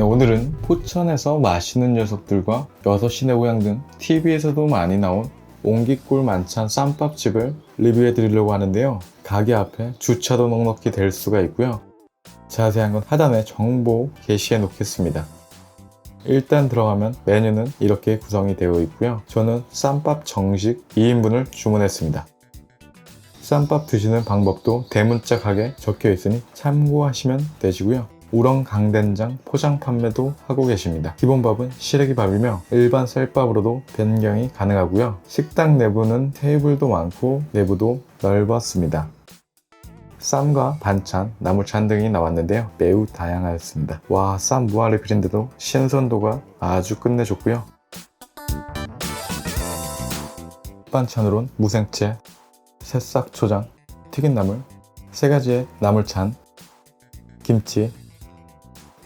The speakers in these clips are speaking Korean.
네, 오늘은 포천에서 맛있는 녀석들과 여섯시내 고향 등 TV에서도 많이 나온 옹기꿀 만찬 쌈밥집을 리뷰해 드리려고 하는데요. 가게 앞에 주차도 넉넉히 될 수가 있고요. 자세한 건 하단에 정보 게시해 놓겠습니다. 일단 들어가면 메뉴는 이렇게 구성이 되어 있고요. 저는 쌈밥 정식 2인분을 주문했습니다. 쌈밥 드시는 방법도 대문자 가게 적혀 있으니 참고하시면 되시고요. 우렁 강된장 포장 판매도 하고 계십니다. 기본밥은 시래기 밥이며 일반 쌀밥으로도 변경이 가능하고요. 식당 내부는 테이블도 많고 내부도 넓었습니다. 쌈과 반찬, 나물찬 등이 나왔는데요. 매우 다양하였습니다. 와, 쌈 비린데도 신선도가 아주 끝내줬고요. 반찬으로는 무생채, 새싹초장, 튀긴 나물, 세 가지의 나물찬, 김치,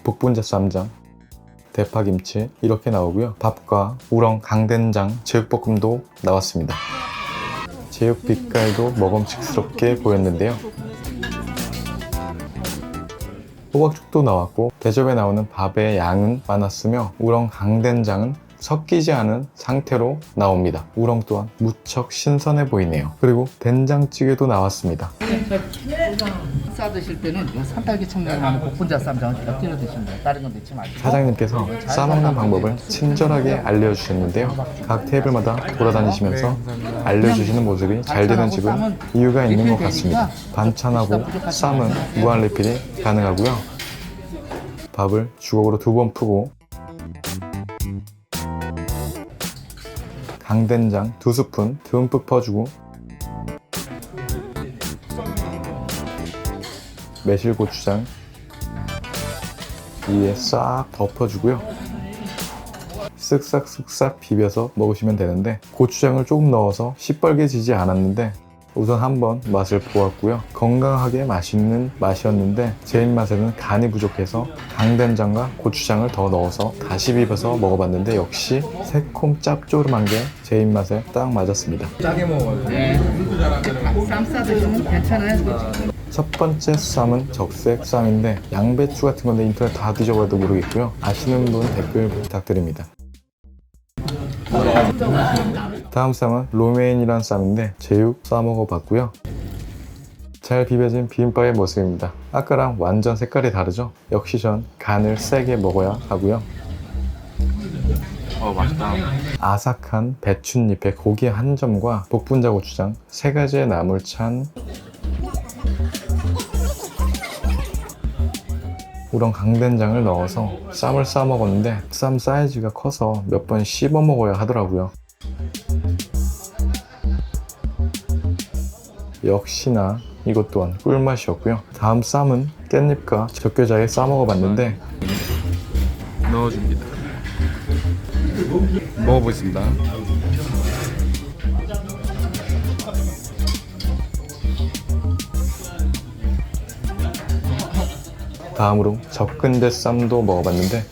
복분자 쌈장, 대파김치 이렇게 나오고요. 밥과 우렁 강된장 제육볶음도 나왔습니다. 제육 빛깔도 먹음직스럽게 보였는데요. 호박죽도 나왔고 대접에 나오는 밥의 양은 많았으며 우렁 강된장은 섞이지 않은 상태로 나옵니다. 우렁 또한 무척 신선해 보이네요. 그리고 된장찌개도 나왔습니다. 싸 드실 때는 이 산딸기 청량하는 복분자 쌈장을 곁들여 드시면 돼요. 다른 건 넣지 마시고. 사장님께서 싸먹는 방법을 친절하게 알려주셨는데요. 각 테이블마다 돌아다니시면서 알려주시는 모습이 잘 되는 집은 이유가 있는 것 같습니다. 반찬하고 쌈은 무한 리필이 가능하고요. 밥을 주걱으로 두 번 푸고 강된장 두 스푼 듬뿍 퍼주고 매실고추장 위에 싹 덮어주고요. 쓱싹쓱싹 비벼서 먹으시면 되는데 고추장을 조금 넣어서 시뻘개지지 않았는데 우선 한번 맛을 보았고요. 건강하게 맛있는 맛이었는데 제 입맛에는 간이 부족해서 강된장과 고추장을 더 넣어서 다시 비벼서 먹어봤는데 역시 새콤 짭조름한 게 제 입맛에 딱 맞았습니다. 네. 쌈싸 드시면 괜찮아요. 첫 번째 쌈은 적색 쌈인데 양배추 같은 건데 인터넷 다 뒤져봐도 모르겠고요. 아시는 분 댓글 부탁드립니다. 다음 쌈은 로메인이란 쌈인데 제육 싸 먹어 봤고요. 잘 비벼진 비빔밥의 모습입니다. 아까랑 완전 색깔이 다르죠? 역시 전 간을 세게 먹어야 하고요. 어 맛있다. 아삭한 배춧잎에 고기 한 점과 복분자 고추장 세 가지의 나물찬 우렁 강된장을 넣어서 쌈을 싸 먹었는데 쌈 사이즈가 커서 몇 번 씹어 먹어야 하더라고요. 역시나 이것 또한 꿀맛이었고요. 다음 쌈은 깻잎과 적게자에 싸 먹어봤는데 넣어줍니다. 먹어보겠습니다. 다음으로 접근대 쌈도 먹어봤는데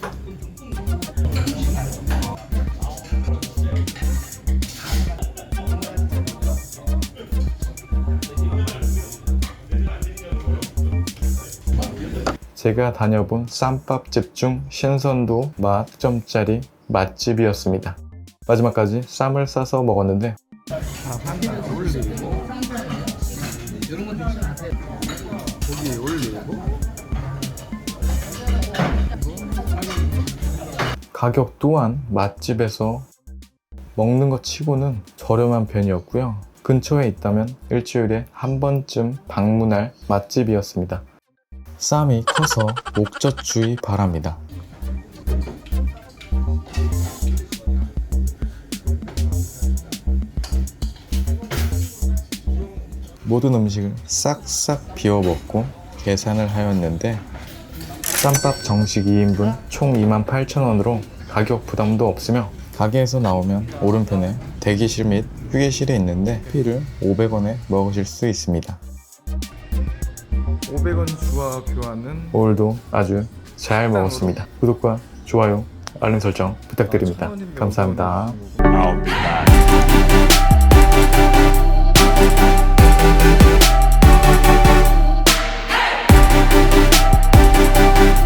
제가 다녀본 쌈밥집 중 신선도 맛점짜리 맛집이었습니다. 마지막까지 쌈을 싸서 먹었는데 가격 또한 맛집에서 먹는 것 치고는 저렴한 편이었고요. 근처에 있다면 일주일에 한 번쯤 방문할 맛집이었습니다. 쌈이 커서 목젖 주의 바랍니다. 모든 음식을 싹싹 비워 먹고 계산을 하였는데 쌈밥 정식 2인분 총 28,000원으로 가격 부담도 없으며 가게에서 나오면 오른편에 대기실 및 휴게실이 있는데 피를 500원에 먹으실 수 있습니다. 500원 주와 교환은 오늘도 아주 잘 먹었습니다. 구독과 좋아요, 알림 설정 부탁드립니다. 감사합니다.